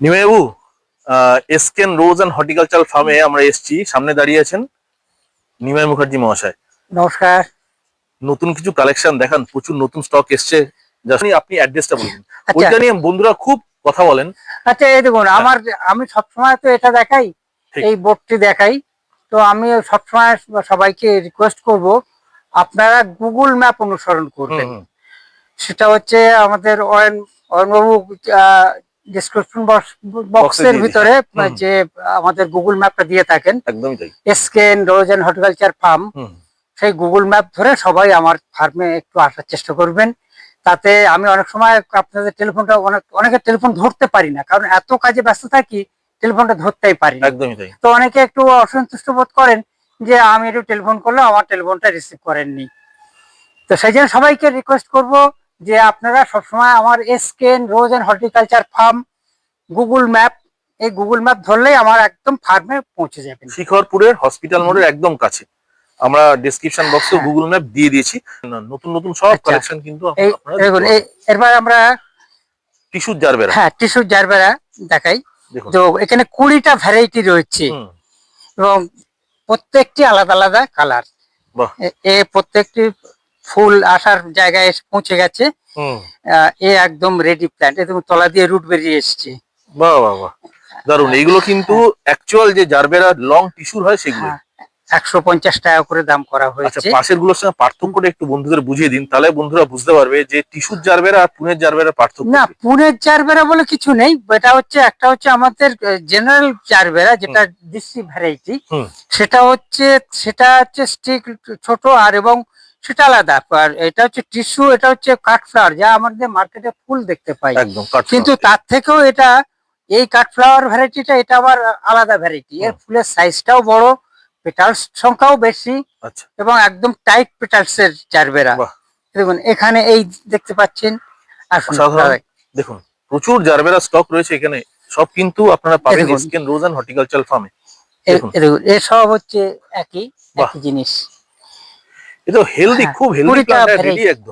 নিমেবু Esken rose and horticulture ফার্মে আমরা এসেছি সামনে দাঁড়িয়ে আছেন নিমাই মুখার্জি মহাশয়। নমস্কার। নতুন কিছু কালেকশন দেখান প্রচুর নতুন স্টক এসছে আপনি অ্যাড্রেসটা বলবেন আচ্ছা। ওইটা নিয়ে বন্ধুরা খুব কথা বলেন। আচ্ছা এই দেখুন আমার আমি সবসময় তো এটা দেখাই এই বোর্ডটি দেখাই তো আমি সবসময় সবাইকে রিকোয়েস্ট করব আপনারা গুগল ম্যাপ অনুসরণ করবেন। সেটা হচ্ছে আমাদের অয়ন অয়নবাবু ডিসক্রিপশন বক্সের ভিতরে যে আমাদের গুগল ম্যাপটা দিয়ে থাকেন। একদমই তাই। এসকেন রোজ অ্যান্ড হর্টিকালচার ফার্ম সেই গুগল ম্যাপ ধরে সবাই আমার ফার্মে একটু আসার চেষ্টা করবেন। তাতে আমি অনেক সময় আপনাদের টেলিফোনটা অনেক অনেকের টেলিফোন ধরতে পারি না কারণ এত কাজে ব্যস্ত থাকি টেলিফোনটা ধরতেই পারি না। একদমই তাই। তো অনেকে একটু অসন্তুষ্ট বোধ করেন যে আমি একটু টেলিফোন করলে আমার টেলিফোনটা রিসিভ করেননি। তো সেই জন্য সবাইকে রিকোয়েস্ট করব যে আপনারা সবসময় আমার Esken rose and horticulture farm Google map এই গুগল ম্যাপ ধরলেই আমার একদম ফার্মে পৌঁছে যাবেন। শিখরপুরের হসপিটাল মোড়ের একদম কাছে। আমরা ডেসক্রিপশন বক্সে। গুগল ম্যাপ দিয়ে দিয়েছি। নতুন নতুন সব আচ্ছা। কালেকশন কিন্তু এই দেখুন এরপর আমরা টিস্যুর জারবেরা হ্যাঁ টিস্যু জারবেরা দেখাই। তো এখানে কুড়িটা ভ্যারাইটি রয়েছে। এবং প্রত্যেকটি আলাদা আলাদা কালার। এ প্রত্যেকটি ফুল আসার জায়গায় এসে পৌঁছে গেছে। এ একদম রেডি প্ল্যান্ট এবং তলা দিয়ে রুট বেরিয়ে এসছে। বাহ বাহ বাহ। দারুণ এইগুলো কিন্তু অ্যাকচুয়াল যে জারবেরা লং টিস্যুর হয় সেগুলো হ্যাঁ একশো পঞ্চাশ টাকা করে দাম করা আচ্ছা হয়েছে। পাশেরগুলোর সঙ্গে পার্থক্যটা একটু বন্ধুদের বুঝিয়ে দিন। তাহলে বন্ধুরা বুঝতে পারবে যে টিস্যুর জারবেরা আর পুনের জারবেরা পার্থক্য না পুনের জারবেরা বলে কিছু নেই এটা হচ্ছে একটা হচ্ছে আমাদের জেনারেল জারবেরা যেটা ডিসি ভ্যারাইটি সেটা হচ্ছে সেটা হচ্ছে স্টিক ছোট আর এবং সেটা আলাদা। আর এটা হচ্ছে টিস্যু এটা হচ্ছে কাঠফ্লাওয়ার যা আমাদের মার্কেটে ফুল দেখতে পাই। একদম কিন্তু তার থেকেও এটা এই কাঠফ্লাওয়ার ভ্যারাইটিটা এটা আবার আলাদা ভ্যারাইটি। এর। ফুলের সাইজটাও বড় পেটালস সংখ্যাও বেশি আচ্ছা। এবং একদম টাইট পেটালস এর জারবেরা দেখুন এখানে এই দেখতে পাচ্ছেন দেখুন প্রচুর জারবেরা স্টক রয়েছে এখানে। সব কিন্তু আপনারা পাবেন। স্কিন রোজ অ্যান্ড হর্টিকালচার ফার্মে দেখুন। এসব হচ্ছে একই একই জিনিস। এটা হেলদি হ্যাঁ, খুব হেলদি কুড়িটা প্ল্যান্ট রেডি একদম।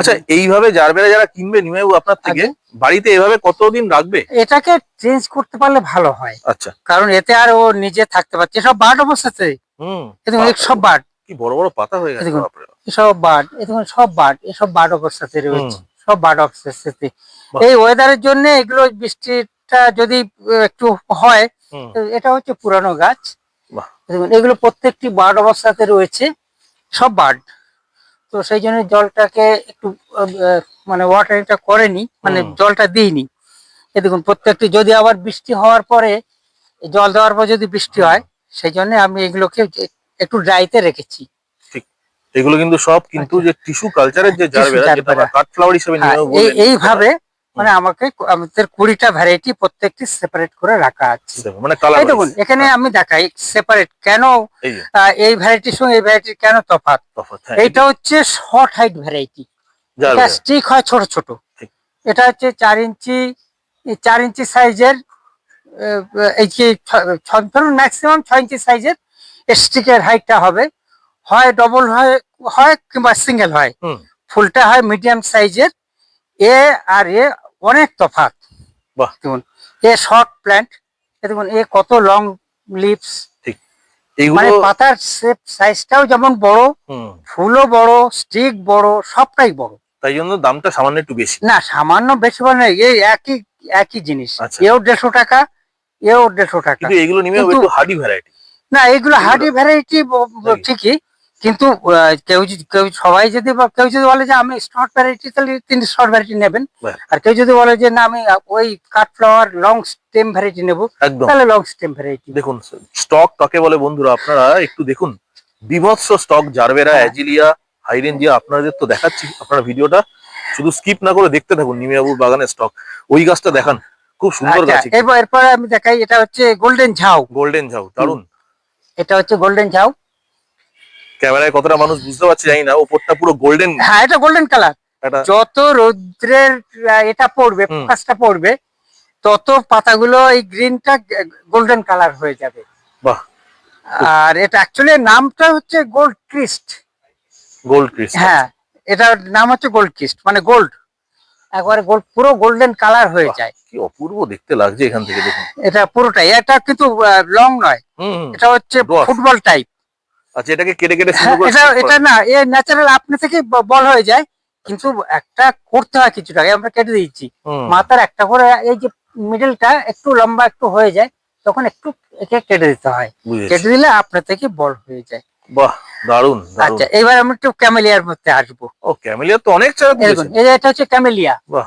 আচ্ছা এইভাবে জারবেরা যারা কিনবে নিমেবু আপনার থেকে বাড়িতে এভাবে কতদিন রাখবে? এটাকে চেঞ্জ করতে পারলে ভালো হয়। আচ্ছা। কারণ এতে আর ও নিজে থাকতে পারছে। সব বার্ড অবস্থাতে হুম। এ দেখুন সব বার্ড। কি বড় বড় পাতা হয়ে গেছে। এসব বার্ড এ দেখুন সব বার্ড এসব বার্ড অবস্থাতে রয়েছে। সব বার্ড অবস্থাতে এই ওয়েদারের জন্য এগুলো বৃষ্টিটা যদি একটু হয় এটা হচ্ছে পুরানো গাছ। দেখুন এগুলো প্রত্যেকটি বার্ড অবস্থাতে রয়েছে সব বার্ড। তো সেই জন্য জলটাকে একটু মানে ওয়াটারিংটা করেনি মানে জলটা দিইনি। এ দেখুন প্রত্যেকটি যদি আবার বৃষ্টি হওয়ার পরে জল দেওয়ার পর যদি বৃষ্টি হয় সেই জন্য আমি এগুলোকে একটু ড্রাইতে রেখেছি। এগুলো কিন্তু সব কিন্তু যে টিস্যু কালচারের যে আচ্ছা। Tissue জারবেরা যেটা আমরা জারবেরা। ফ্লাওয়ার হিসেবে হ্যাঁ, বললেন, এইভাবে মানে আমাকে আমাদের কুড়িটা ভ্যারাইটি প্রত্যেকটি সেপারেট করে রাখা আছে। মানে দেখুন এখানে আমি দেখাই সেপারেট কেন এই ভ্যারাইটির সঙ্গে এই ভ্যারাইটির কেন তফাৎ? তফাৎ হ্যাঁ এইটা হচ্ছে শর্ট হাইট ভ্যারাইটি এটা স্টিক হয় ছোট ছোট। এটা হচ্ছে চার ইঞ্চি চার ইঞ্চি সাইজের এই যে ধরুন ম্যাক্সিমাম ছয় ইঞ্চি সাইজের স্টিকের হাইটটা হবে। হয় ডবল হয় হয় কিংবা সিঙ্গেল হয়। ফুলটা হয় মিডিয়াম সাইজের এ আর এ অনেক তফাৎ। বাহ। দেখুন এ শর্ট প্ল্যান্ট দেখুন এ কত লং লিভস এইগুলো মানে পাতার শেপ সাইজটাও যেমন বড় ফুলও বড় স্টিক বড় সবটাই বড়। তাই জন্য দামটা সামান্য একটু বেশি। না সামান্য বেশি বলে না, এই একই একই জিনিস। আচ্ছা। এও দেড়শো টাকা এও দেড়শো টাকা। এগুলো একটু হার্ডি ভ্যারাইটি না এগুলো হার্ডি ভ্যারাইটি ঠিকই কিন্তু কেউ কেউ সবাই যদি কেউ যদি বলে যে আমি শর্ট ভ্যারাইটি তাহলে তিনি শর্ট ভ্যারাইটি নেবেন। আর কেউ যদি বলে যে না আমি ওই কাঠ ফ্লাওয়ার লং স্টেম ভ্যারাইটি নেব তাহলে লং স্টেম ভ্যারাইটি দেখুন স্টক কাকে বলে বন্ধুরা আপনারা একটু দেখুন। বিভৎস স্টক জারবেরা হ্যাঁ। অ্যাজিলিয়া হাইরেঞ্জিয়া আপনাদের তো দেখাচ্ছি আপনারা ভিডিওটা শুধু স্কিপ না করে দেখতে থাকুন নিমিয়াবুর বাগানের স্টক ওই গাছটা দেখান খুব সুন্দর আচ্ছা গাছ। এরপর এরপরে আমি দেখাই এটা হচ্ছে গোল্ডেন ঝাউ। গোল্ডেন ঝাউ দারুণ এটা হচ্ছে গোল্ডেন ঝাউ। ক্যামেরায় কতটা মানুষ বুঝতে পারছে জানি না ওপরটা পুরো গোল্ডেন হ্যাঁ এটা গোল্ডেন কালার যত রৌদ্রের এটা পড়বে। ফোকাসটা পড়বে তত পাতাগুলো এই গ্রিনটা গোল্ডেন কালার হয়ে যাবে। বাহ। আর এটা অ্যাকচুয়ালি নামটা হচ্ছে গোল্ড ক্রিস্ট গোল্ড ক্রিস হ্যাঁ এটার নাম হচ্ছে গোল্ড ক্রিস্ট মানে গোল্ড একবারে গোল্ড পুরো গোল্ডেন কালার হয়ে যায়। কি অপূর্ব দেখতে লাগছে এখান থেকে দেখুন। এটা পুরোটাই এটা কিন্তু লং নয়। এটা হচ্ছে ফুটবল টাইপ আচ্ছা এটাকে কেটে কেটে এটা এটা না এ ন্যাচারাল আপনি থেকে বল হয়ে যায় কিন্তু একটা করতে হয় কিছুটা আমরা কেটে দিচ্ছি। মাথার একটা করে এই যে মিডলটা একটু লম্বা একটু হয়ে যায় তখন একটু একে কেটে দিতে হয়। কেটে দিলে আপনার থেকে বল হয়ে যায়। বাহ দারুণ আচ্ছা এবার আমি একটু ক্যামেলিয়ার মধ্যে আসব। ও ক্যামেলিয়া তো অনেক চারা এটা হচ্ছে ক্যামেলিয়া বাহ।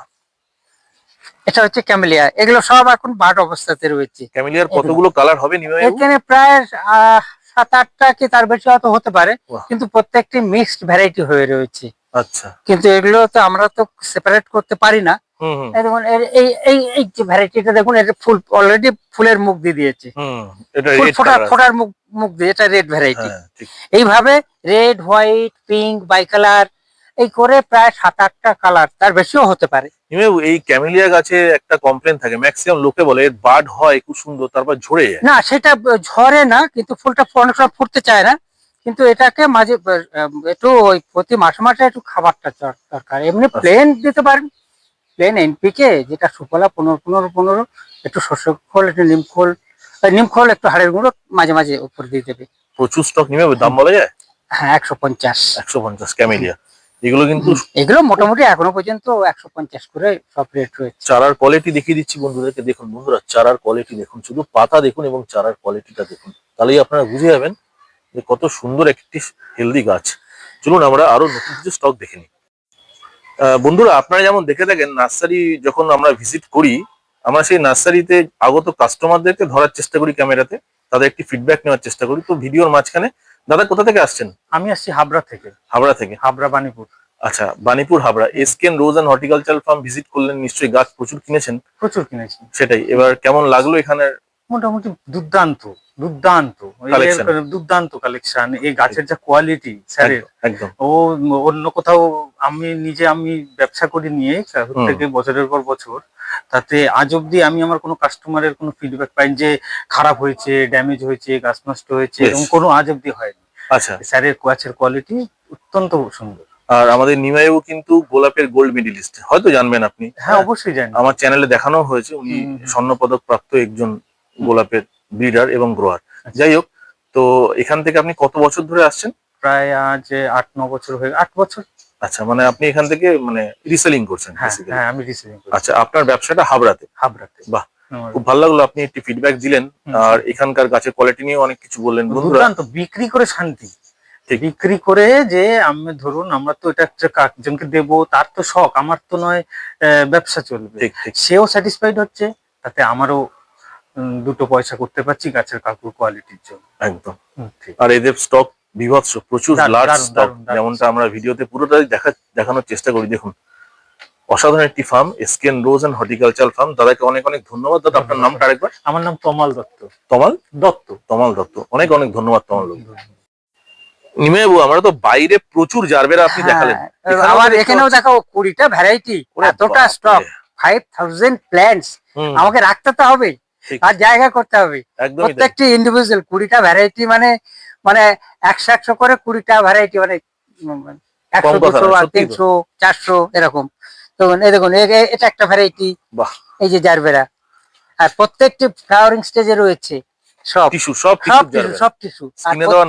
এটা হচ্ছে ক্যামেলিয়া এগুলো সব এখন বাট অবস্থাতে রয়েছে। ক্যামেলিয়ার কতগুলো কালার হবে এখানে প্রায় আহ, সাত আটটা কি তার বেশি হয়তো হতে পারে কিন্তু প্রত্যেকটি মিক্সড ভ্যারাইটি হয়ে রয়েছে। আচ্ছা। কিন্তু এগুলো তো আমরা তো সেপারেট করতে পারি না। দেখুন এই এই এই যে ভ্যারাইটিটা দেখুন এটা ফুল অলরেডি ফুলের মুখ দিয়ে দিয়েছে। হুম ফুল ফোটা ফোটার মুখ মুখ দিয়ে এটা রেড ভ্যারাইটি এইভাবে red white pink bicolour এই করে প্রায় সাত আটটা কালার তার বেশিও হতে পারে। এই ক্যামেলিয়া গাছে একটা কমপ্লেন থাকে ম্যাক্সিমাম লোকে বলে বার্ড হয় খুব সুন্দর তারপর ঝরে যায়। না সেটা ঝরে না কিন্তু ফুলটা অনেক সময় ফুটতে চায় না। কিন্তু এটাকে মাঝে একটু ওই প্রতি মাসে মাসে একটু খাবারটা দর- দরকার। এমনি আচ্ছা। প্লেন দিতে পারেন। প্লেন এনপিকে যেটা সুফলা পনেরো পনেরো পনেরো একটু শস্য খোল একটু নিম খোল নিম খোল একটু হাড়ের গুঁড়ো মাঝে মাঝে উপর দিয়ে দেবে। প্রচুর স্টক নিমাইবাবু, দাম বলা যায়? হ্যাঁ একশো পঞ্চাশ। একশো পঞ্চাশ ক্যামেলিয়া। এগুলো কিন্তু এগুলো মোটামুটি এখনও পর্যন্ত একশো পঞ্চাশ করে সব রেট রয়েছে। চারার কোয়ালিটি দেখিয়ে দিচ্ছি বন্ধুদেরকে। দেখুন বন্ধুরা চারার কোয়ালিটি দেখুন শুধু পাতা দেখুন এবং চারার কোয়ালিটিটা দেখুন। তাহলেই আপনারা বুঝে যাবেন যে কত সুন্দর একটি হেলদি গাছ। চলুন আমরা আরও নতুন কিছু স্টক দেখে নিই। বন্ধুরা আপনারা যেমন দেখে থাকেন নার্সারি যখন আমরা ভিজিট করি আমরা সেই নার্সারিতে আগত কাস্টমারদেরকে ধরার চেষ্টা করি ক্যামেরাতে তাদের একটি ফিডব্যাক নেওয়ার চেষ্টা করি। তো ভিডিওর মাঝখানে দাদা কোথা থেকে আসছেন? আমি আসছি হাবড়া থেকে। হাবড়া থেকে? হাবড়া বানিপুর আচ্ছা Banipur Habra. Esken rose and horticulture farm visit করলেন নিশ্চয়ই গাছ প্রচুর কিনেছেন। প্রচুর কিনেছেন সেটাই। এবার কেমন লাগল এখানের মোটামুটি দুর্দান্ত দুর্দান্ত। দুর্দান্ত কালেকশন এই গাছের যা কোয়ালিটি স্যারের ও অন্য কোথাও আমি নিজে আমি ব্যবসা করি নিয়ে থেকে বছরের পর বছর তাতে আজ অব্দি আমি আমার কোনো কাস্টমারের কোনো ফিডব্যাক পাই যে খারাপ হয়েছে ড্যামেজ হয়েছে গাছ নষ্ট হয়েছে। এরকম কোনো আজ অব্দি হয়নি। আচ্ছা। স্যারের গাছের কোয়ালিটি অত্যন্ত সুন্দর। আর আমাদের নিমাইবাবু কিন্তু গোলাপের গোল্ড মেডেলিস্ট হয়তো জানবেন আপনি। হ্যাঁ অবশ্যই জানি। আমার চ্যানেলে দেখানো হয়েছে উনি স্বর্ণ পদক প্রাপ্ত একজন গোলাপের ব্রিডার এবং গ্রোয়ার আচ্ছা। যাই হোক তো এখান থেকে আপনি কত বছর ধরে আসছেন? প্রায় আজ আট ন বছর হয়ে আট বছর। আচ্ছা মানে আপনি এখান থেকে মানে রিসেলিং করছেন হ্যাঁ হ্যাঁ আমি করি আচ্ছা আপনার ব্যবসাটা হাবড়াতে? হাবড়াতে। বাহ। খুব ভালো লাগল আপনি একটি ফিডব্যাক দিলেন। আর এখানকার গাছের কোয়ালিটি নিয়ে অনেক কিছু বললেন বন্ধুরা। দুর্দান্ত বিক্রি করে শান্তি। বিক্রি করে যে আমি ধরুন আমরা তো এটা একটা একজনকে দেবো তার তো শখ আমার তো নয় আহ, ব্যবসা চলবে। সেও স্যাটিসফাইড হচ্ছে তাতে আমারও দুটো পয়সা করতে পারছি গাছের কাকুর কোয়ালিটির জন্য। একদম। আর এদের স্টক বিভৎস প্রচুর লার্জ স্টক যেমনটা আমরা ভিডিওতে পুরোটাই দেখা দেখানোর চেষ্টা করি। দেখুন অসাধারণ একটি ফার্ম এসকেন রোজ এন্ড হর্টিকালচার ফার্ম দাদাকে অনেক অনেক ধন্যবাদ। দাদা আপনার নামটা আরেকবার? আমার নাম তমাল দত্ত। তমাল? দত্ত। তমাল দত্ত। অনেক অনেক ধন্যবাদ তমাল দত্ত। নিমেবু আমরা তো বাইরে প্রচুর জারবেরা আপনি হ্যাঁ, দেখালেন। আবার এখানেও পাচ্ছি। দেখো কুড়িটা ভ্যারাইটি এতটা। স্টক ফাইভ থাউজেন্ড প্ল্যান্টস আমাকে রাখতে তো হবে। আর জায়গা করতে হবে। প্রত্যেকটি ইন্ডিভিজুয়াল কুড়িটা ভ্যারাইটি মানে মানে একশো একশো করে কুড়িটা ভ্যারাইটি মানে একশো দুশো আর তিনশো চারশো এরকম। তো এই দেখুন এটা একটা ভ্যারাইটি বাহ। এই যে জারবেরা। আর প্রত্যেকটি ফ্লাওয়ারিং স্টেজে রয়েছে। সব। টিস্যু সব টিস্যু সব টিস্যু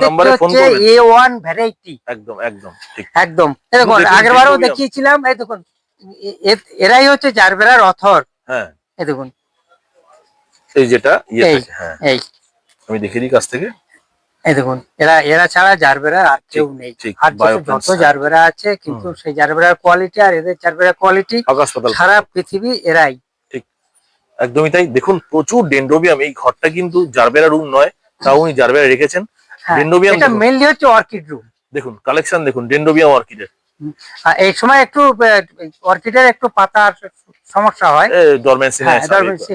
নাম্বারে ফোন এ ওয়ান ভ্যারাইটি একদম একদম একদম। দেখুন দেখুন, আগের বারও Dendrobium। দেখিয়েছিলাম এই দেখুন এরাই হচ্ছে জারবেরার অথর হ্যাঁ। এই দেখুন। এই যেটা ইয়ে থাকে, হ্যাঁ। এই। আমি দেখিয়ে দিই কাছ থেকে। এই দেখুন এরা এরা ছাড়া জারবেরা আর কেউ নেই। ঠিক আর যত- জারবেরা আছে কিন্তু সেই জারবেরার কোয়ালিটি আর এদের জারবেরার কোয়ালিটি সারা পৃথিবী এরাই। একদমই তাই। দেখুন প্রচুর ডেন্ড্রোবিয়াম এই ঘরটা কিন্তু জারবেরা রুম নয় তাও উনি জারবেরা রেখেছেন। Dendrobium এটা। মেনলি হচ্ছে অর্কিড রুম দেখুন কালেকশন দেখুন ডেন্ড্রোবিয়াম অর্কিডের এই সময় একটু অর্কিডের একটু পাতার সমস্যা হয়। ডরমেন্সি হ্যাঁ ডরমেন্সি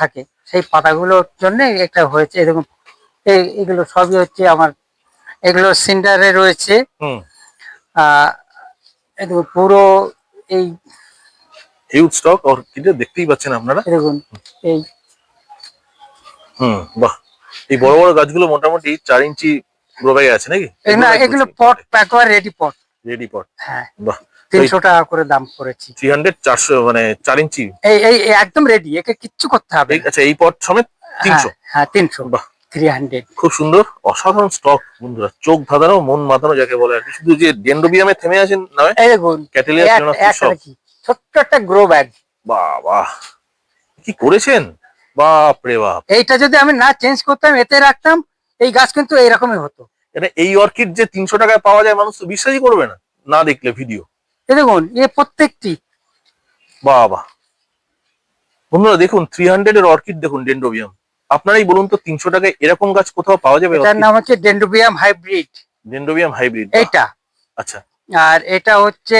থাকে। সেই পাতাগুলোর জন্য একটা হয়েছে। এই এগুলো সবই হচ্ছে আমার এগুলো সিন্ডারে রয়েছে। পুরো এই হিউজ স্টক অর্কিডের দেখতেই পাচ্ছেন আপনারা। দেখুন এই হুম বাহ। এই বড় বড় গাছগুলো মোটামুটি চার ইঞ্চি গ্রো ব্যাগে আছে নাকি? না এগুলো পট প্যাকওয়ার রেডি পট রেডি পট হ্যাঁ। বাহ। তিনশো টাকা করে দাম করেছি। থ্রি হান্ড্রেড চারশো মানে চার ইঞ্চি? এই একদম রেডি একে কিচ্ছু করতে হবে আচ্ছা এই পট সমেত তিনশো? হ্যাঁ, হ্যাঁ তিনশো। বাহ। থ্রি হান্ড্রেড খুব সুন্দর অসাধারণ স্টক বন্ধুরা। চোখ ধাঁধানো মন মাতানো যাকে বলে আর শুধু যে ডেন্ডোবিয়ামে থেমে আছেন নয় ক্যাটেলিয়া একটা ছোট্ট একটা গ্রো ব্যাগ বাবা কি করেছেন? বাপ রে বাপ। এইটা যদি আমি না চেঞ্জ করতাম এতে রাখতাম এই গাছ কিন্তু এইরকমই হতো। এটা এই অর্কিড যে তিনশো টাকায় পাওয়া যায় মানুষ তো বিশ্বাসই করবে না না দেখলে ভিডিও দেখুন এ প্রত্যেকটি। বাবা। বন্ধুরা দেখুন থ্রি হান্ড্রেড এর অর্কিড দেখুন ডেন্ডোবিয়াম আপনারাই বলুন তো তিনশো টাকায় এরকম গাছ কোথাও পাওয়া যাবে এটার নাম হচ্ছে ডেন্ডোবিয়াম হাইব্রিড ডেন্ডোবিয়াম হাইব্রিড এটা আচ্ছা। আর এটা হচ্ছে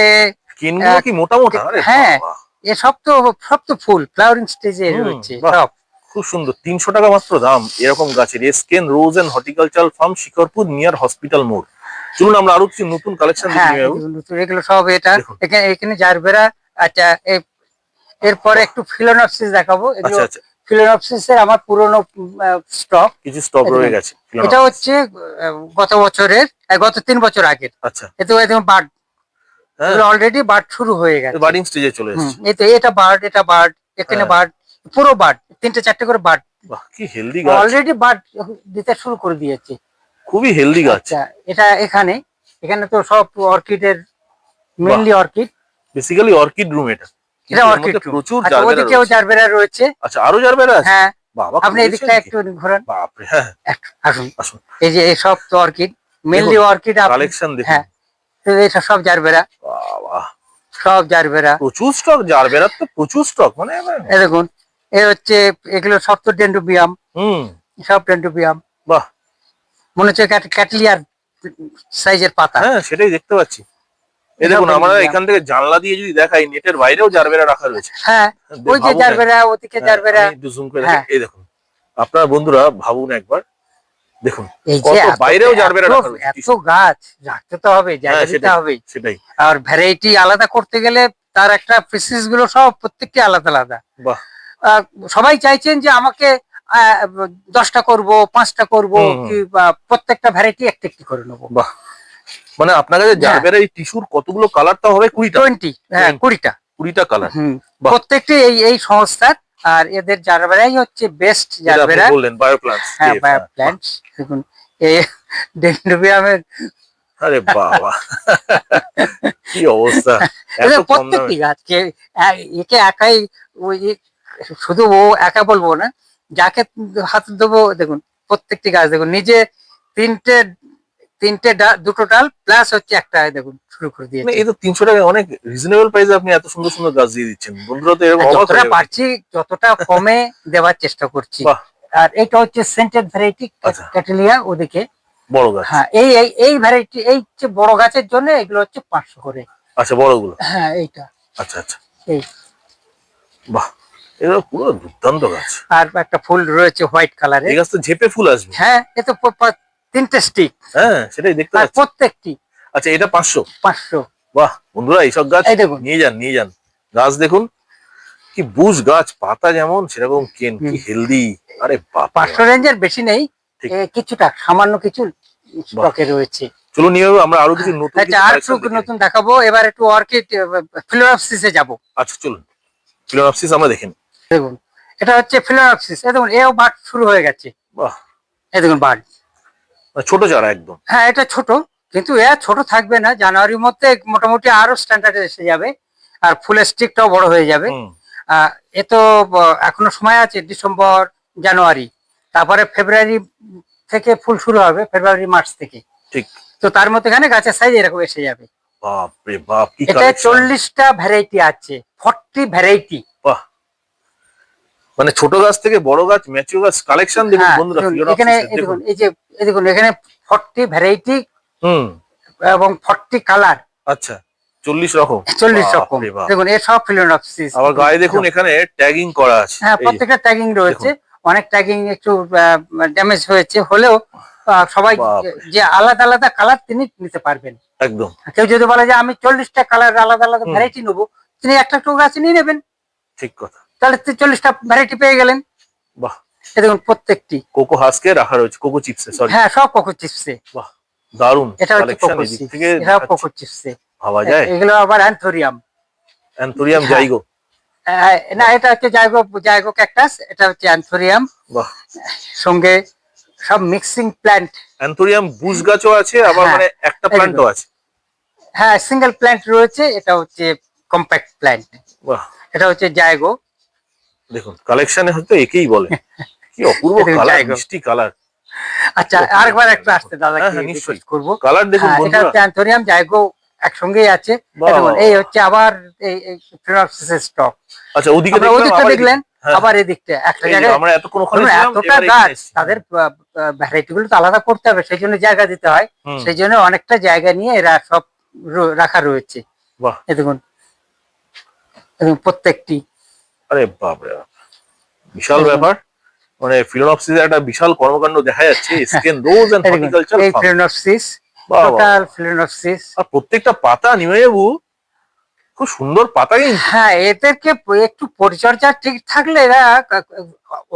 গুলো কি মোটা মোটা? হ্যাঁ। এ সব তো সব তো ফুল ফ্লাওয়ারিং স্টেজে রয়েছে সব। খুব সুন্দর। তিনশো টাকা মাত্র দাম এরকম গাছের। Esken rose and horticulture farm Shikarpur near hospital মোড়। চলুন আমরা আরও কিছু নতুন কালেকশন হ্যাঁ এগুলো সব এটা। এখানে এখানে জারবেরা আচ্ছা এরপরে একটু ফিলোনপসিস দেখাবো। এগুলো আচ্ছা আচ্ছা। ফিলোনপসিস এর আমার পুরোনো স্টক কিছু স্টক রয়ে গেছে এটা হচ্ছে গত বছরের গত তিন বছর আগের। আচ্ছা। এতে একদম বার্ড। হ্যাঁ। অলরেডি বার্ড শুরু হয়ে গেছে। বার্ডিং স্টেজে চলে এসেছে। এটা বার্ড এটা বার্ড এখানে হ্যাঁ। বার্ড পুরো বাট তিনটে চারটে করে বাট। কি হেলদি গাছ। অলরেডি বাট দিতে শুরু করে দিয়েছে। খুবই হেলদি গাছ। আচ্ছা এটা এখানে এখানে তো সব অর্কিডের mainly orchid basically orchid room এটা। এটা অর্কিড প্রচুর আচ্ছা জারবেরা ওদিকেও। জারবেরা রয়েছে। আচ্ছা আরও জারবেরা আছে? হ্যাঁ। বাবা আপনি এদিকটা একটু ঘোরান। বাপরে হ্যাঁ। আসুন। আসুন। এই যে এই সব তো অর্কিড মেনলি অর্কিড কালেকশন দেখুন। হ্যাঁ। এটা সব জারবেরা। বাবা। সব জারবেরা। প্রচুর স্টক জারবেরার তো প্রচুর স্টক মানে এই দেখুন এ হচ্ছে এগুলো সব তো ডেন্ডোবিয়াম। হুম। সব ডেন্ডোবিয়াম। বাহ। মনে হচ্ছে ক্যাটলিয়ার সাইজের পাতা। হ্যাঁ সেটাই দেখতে পাচ্ছি। এই দেখুন আমরা এখান থেকে জানলা দিয়ে যদি দেখাই নেটের বাইরেও জারবেরা রাখা রয়েছে। হ্যাঁ ওই যে জারবেরা ওদিকে হ্যাঁ, জারবেরা। একটু zoom করে হ্যাঁ। এই দেখুন আপনার বন্ধুরা ভাবুন একবার। দেখুন কত বাইরেও জারবেরা রাখা। এত গাছ রাখতে তো হবে জায়গা হ্যাঁ, দিতে হবে। সেটাই। আর ভ্যারাইটি আলাদা করতে গেলে তার একটা পিসিসগুলো সব প্রত্যেকটি আলাদা আলাদা। বাহ। সবাই চাইছেন যে আমাকে দশটা করব পাঁচটা করব। কি বা প্রত্যেকটা ভ্যারাইটি একটা একটি করে নেব। মানে আপনার কাছে জারবেরা এই টিস্যুর কতগুলো কালার তো হবে? কুড়িটা? টোয়েন্টি হ্যাঁ 20 কুড়িটা। কুড়িটা কালার হুম। প্রত্যেকটি এই এই সংস্থার আর এদের জারবেরাই হচ্ছে বেস্ট জারবেরা বললেন বায়োপ্লান্টস হ্যাঁ প্ল্যান্টস দেখুন এই ডেন্ডোবিয়ামের আরে বাবা। কি অবস্থা। প্রত্যেকটি গাছকে একে একাই ওই শুধু ও একা বলব না যাকে হাত দেবো দেখুন প্রত্যেকটি গাছ দেখুন নিজে তিনটে তিনটে দুটো ডাল প্লাস হচ্ছে একটা দেখুন শুরু করে দিয়ে এই তো তিনশো টাকা অনেক রিজনেবল প্রাইসে আপনি এত সুন্দর সুন্দর গাছ দিয়ে দিচ্ছেন। বন্ধুরা তো এরকম যতটা পারছি যতটা কমে দেওয়ার চেষ্টা করছি। আর এটা হচ্ছে সেন্টেড ভ্যারাইটি। ক্যাটেলিয়া ওদিকে। বড় গাছ। হ্যাঁ এই এই এই ভ্যারাইটি এই যে বড় গাছের জন্য এগুলো হচ্ছে পাঁচশো করে। আচ্ছা বড়গুলো। হ্যাঁ এইটা। আচ্ছা আচ্ছা। এই। বাহ। এটা পুরো দুর্দান্ত গাছ। আর একটা ফুল রয়েছে হোয়াইট কালারের। এই গাছ তো ঝেপে ফুল আসবে? হ্যাঁ এ তো তিনটে স্টিক। হ্যাঁ সেটাই দেখতে আর প্রত্যেকটি। আচ্ছা এটা পাঁচশো? পাঁচশো। বাহ বন্ধুরা এইসব গাছ নিয়ে যান নিয়ে যান। গাছ দেখুন কি বুশ গাছ পাতা যেমন সেরকম কেন কি হেলদি। আরে পাঁচশো রেঞ্জের বেশি নেই কিছুটা সামান্য কিছু স্টকে রয়েছে। চলো নিয়ে যাব, আমরা আরও কিছু নতুন আচ্ছা আর নিই। নতুন দেখাবো এবার একটু অর্কিড ফিলোরাপসিসে যাব। আচ্ছা চলুন। ফিলোনাপসিস আমরা দেখে নিই। দেখুন এটা হচ্ছে ফিলোরাপসিস এই দেখুন এও বাট শুরু হয়ে গেছে। বাহ। এই দেখুন বাট মানে ছোট চারা একদম। হ্যাঁ এটা ছোট কিন্তু এ ছোট থাকবে না। জানুয়ারির মধ্যে মোটামুটি আরও স্ট্যান্ডার্ডে এসে যাবে আর ফুলের স্টিকটাও বড় হয়ে যাবে। এ তো এখনও সময় আছে ডিসেম্বর জানুয়ারি। তারপরে ফেব্রুয়ারি থেকে ফুল শুরু হবে ফেব্রুয়ারি মার্চ থেকে। ঠিক। তো তার মধ্যে এখানে গাছের সাইজ এরকম এসে যাবে। বাপ রে বাপ এটা চল্লিশটা ভ্যারাইটি আছে ফর্টি ভ্যারাইটি বাহ। মানে ছোট গাছ থেকে বড় গাছ ম্যাচিও গাছ কালেকশন দেখুন হ্যাঁ বন্ধুরা এখানে এই দেখুন দেখুন। এই যে এই দেখুন এখানে ফর্টি ভ্যারাইটি হুম। এবং ফর্টি কালার আচ্ছা চল্লিশ রকম। চল্লিশ রকম। দেখুন এ সব ফিলোনপসিস আবার গায়ে দেখুন এখানে ট্যাগিং করা আছে। হ্যাঁ প্রত্যেকটা ট্যাগিং রয়েছে। অনেক ট্যাগিং একটু ড্যামেজ হয়েছে হলেও সবাই যে আলাদা আলাদা কালার তিনি নিতে পারবেন। একদম। কেউ যদি বলে যে আমি চল্লিশটা কালার আলাদা আলাদা ভ্যারাইটি নেব তিনি একটা একটু গাছ নিয়ে নেবেন। ঠিক কথা। তাহলে চল্লিশটা ভ্যারাইটি পেয়ে গেলেন। বাহ। দেখুন প্রত্যেকটি। কোকো হাসকে রাখা রয়েছে কোকো চিপসে সরি হ্যাঁ সব কোকো চিপসে। বাহ দারুণ এটা হচ্ছে কোকো চিপস এটা কোকো চিপসে। ভাবা যায়? এগুলো আবার অ্যান্থোরিয়াম। অ্যান্থোরিয়াম। জাইগো। না এটা হচ্ছে জায়গো জায়গো ক্যাকটাস এটা হচ্ছে অ্যান্থোরিয়াম। বাহ। সঙ্গে সব মিক্সিং প্ল্যান্ট অ্যান্থোরিয়াম বুশ গাছও আছে আবার হ্যাঁ, মানে একটা প্ল্যান্টও আছে। হ্যাঁ সিঙ্গেল প্ল্যান্ট রয়েছে এটা হচ্ছে কম্প্যাক্ট প্ল্যান্ট বাহ। এটা হচ্ছে জায়গো দেখুন কালেকশনে হয়তো একেই বলে। কি অপূর্ব কালার মিষ্টি কালার আচ্ছা আরেকবার একটু আসতে দাদা হ্যাঁ, হ্যাঁ, নিশ্চয়ই। করব? কালার দেখুন অ্যান্থোরিয়াম জায়গো একসঙ্গেই আছে। এই হচ্ছে আবার এই স্টক আচ্ছা ওদিকে ওদিকটা দেখলেন হ্যাঁ, আবার এদিকটা একটা জায়গায় আমরা এতক্ষণ ওখানে এতটা গাছ তাদের ভ্যারাইটি গুলো তো আলাদা করতে হবে সেই জন্য জায়গা দিতে হয়। সেই জন্য অনেকটা জায়গা নিয়ে এরা সব রাখা রয়েছে। দেখুন, প্রত্যেকটি। আরে বাপরে বাপ। বিশাল ব্যাপার। মানে ফিলোনপসিসের একটা বিশাল কর্মকাণ্ড দেখা যাচ্ছে স্কেন রোজ এন্ড হর্টিকালচার এই ফিলোনপসিস। টোটাল ফিলোনপসিস আর প্রত্যেকটা পাতা নিমেবু খুব সুন্দর পাতা কিন্তু। হ্যাঁ এদেরকে একটু পরিচর্যা ঠিক থাকলে এরা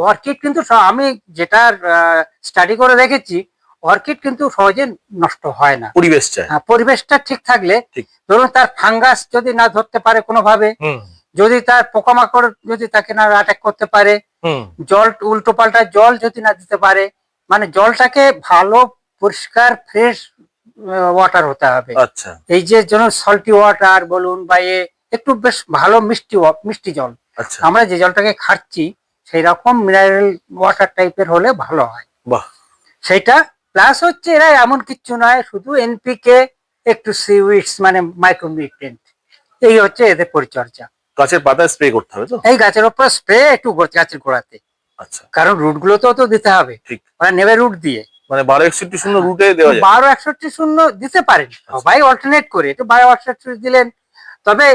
অর্কিড কিন্তু আমি যেটা স্টাডি করে দেখেছি অর্কিড কিন্তু সহজে নষ্ট হয় না। পরিবেশ চায়। হ্যাঁ, পরিবেশটা ঠিক থাকলে ধরুন তার ফাঙ্গাস যদি না ধরতে পারে কোনোভাবে যদি তার পোকামাকড় যদি তাকে না অ্যাটাক করতে পারে জল উল্টো পাল্টা জল যদি না দিতে পারে মানে জলটাকে ভালো পরিষ্কার ফ্রেশ ওয়াটার হতে হবে। আচ্ছা। এই যে যেন সল্টি ওয়াটার বলুন বা এ একটু বেশ ভালো মিষ্টি মিষ্টি জল। আচ্ছা। আমরা যে জলটাকে খাচ্ছি সেই রকম মিনারেল ওয়াটার টাইপের হলে ভালো হয়। বাহ। সেটা প্লাস হচ্ছে এরা এমন কিছু নয় শুধু এনপিকে একটু সিউইডস মানে মাইক্রোনিউট্রিয়েন্ট এই হচ্ছে এদের পরিচর্যা। গাছের পাতায় স্প্রে করতে হবে তো? এই গাছের ওপর স্প্রে একটু গাছের গোড়াতে। আচ্ছা। কারণ রুটগুলো তো তো দিতে হবে। ঠিক। মানে নেবে রুট দিয়ে। মানে বারো একষট্টি শূন্য রুটে দেওয়া যায়। বারো একষট্টি শূন্য দিতে পারেন। সবাই অল্টারনেট করে। একটু বারো একষট্টি দিলেন। তবে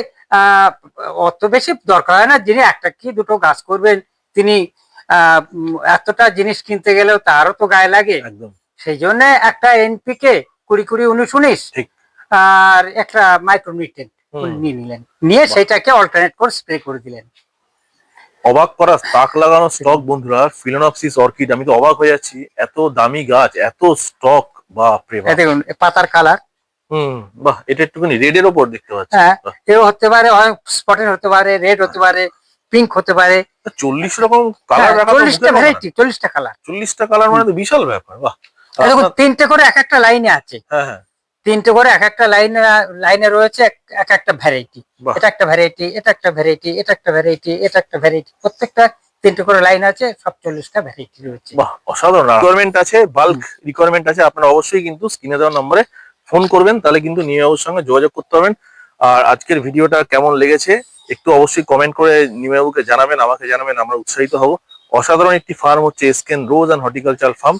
অত বেশি দরকার হয় না। যিনি একটা কি দুটো গাছ করবেন তিনি আহ, এতটা জিনিস কিনতে গেলেও তারও তো গায়ে লাগে। একদম। সেই জন্য একটা এনপিকে কুড়ি কুড়ি উনিশ উনিশ ঠিক। আর একটা মাইক্রোনিউট্রেন্ট হুম। নিয়ে নিলেন। নিয়ে সেটাকে অল্টারনেট করে স্প্রে করে দিলেন। অবাক করা তাক লাগানো স্টক বন্ধুরা ফিলোনপসিস অর্কিড আমি তো অবাক হয়ে যাচ্ছি এত দামি গাছ এত স্টক এই দেখুন পাতার কালার হুম বাহ এটা একটুখানি রেডের ওপর দেখতে পাচ্ছি। হ্যাঁ কেউ হতে পারে স্পটের হতে পারে রেড হতে পারে পিঙ্ক হতে পারে। চল্লিশ রকম কালার হ্যাঁ, চল্লিশটা। ভ্যারাইটি চল্লিশটা কালার চল্লিশটা কালার মানে তো বিশাল ব্যাপার বাহ। দেখুন তিনটে করে এক একটা লাইনে আছে। হ্যাঁ হ্যাঁ। তিনটে করে এক একটা লাইনে লাইনে রয়েছে এক- এক একটা ভ্যারাইটি। এটা একটা ভ্যারাইটি এটা একটা ভ্যারাইটি এটা একটা ভ্যারাইটি এটা একটা ভ্যারাইটি প্রত্যেকটা তিনটে করে লাইন আছে সব চল্লিশটা ভ্যারাইটি রয়েছে। বাহ অসাধারণ। রিকোয়ারমেন্ট আছে বাল্ক রিকোয়ারমেন্ট আছে আপনারা অবশ্যই কিন্তু স্ক্রিনে দেওয়া নম্বরে ফোন করবেন তাহলে কিন্তু নিমেবাবুর সঙ্গে যোগাযোগ করতে পারবেন। আর আজকের ভিডিওটা কেমন লেগেছে একটু অবশ্যই কমেন্ট করে নিমেবাবুকে জানাবেন আমাকে জানাবেন আমরা উৎসাহিত হব। অসাধারণ একটি ফার্ম হচ্ছে এসকেন রোজ অ্যান্ড হর্টিকালচার ফার্ম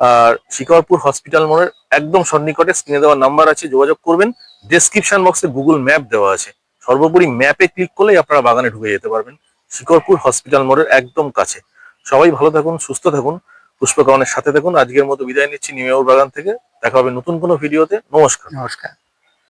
আর শিকারপুর হসপিটাল মোড়ের একদম সন্নিকটে স্ক্রিনে দেওয়া নাম্বার আছে, যোগাযোগ করবেন। ডেসক্রিপশন বক্সে গুগল ম্যাপ দেওয়া আছে। সর্বোপরি ম্যাপে ক্লিক করলেই আপনারা বাগানে ঢুকে যেতে পারবেন। শিকরপুর হসপিটাল মোড়ের একদম কাছে। সবাই ভালো থাকুন, সুস্থ থাকুন পুষ্পকাওয়ানের সাথে থাকুন। আজকের মতো বিদায় নিচ্ছি নিউ বাগান থেকে। দেখা হবে নতুন কোনো ভিডিওতে। নমস্কার। নমস্কার।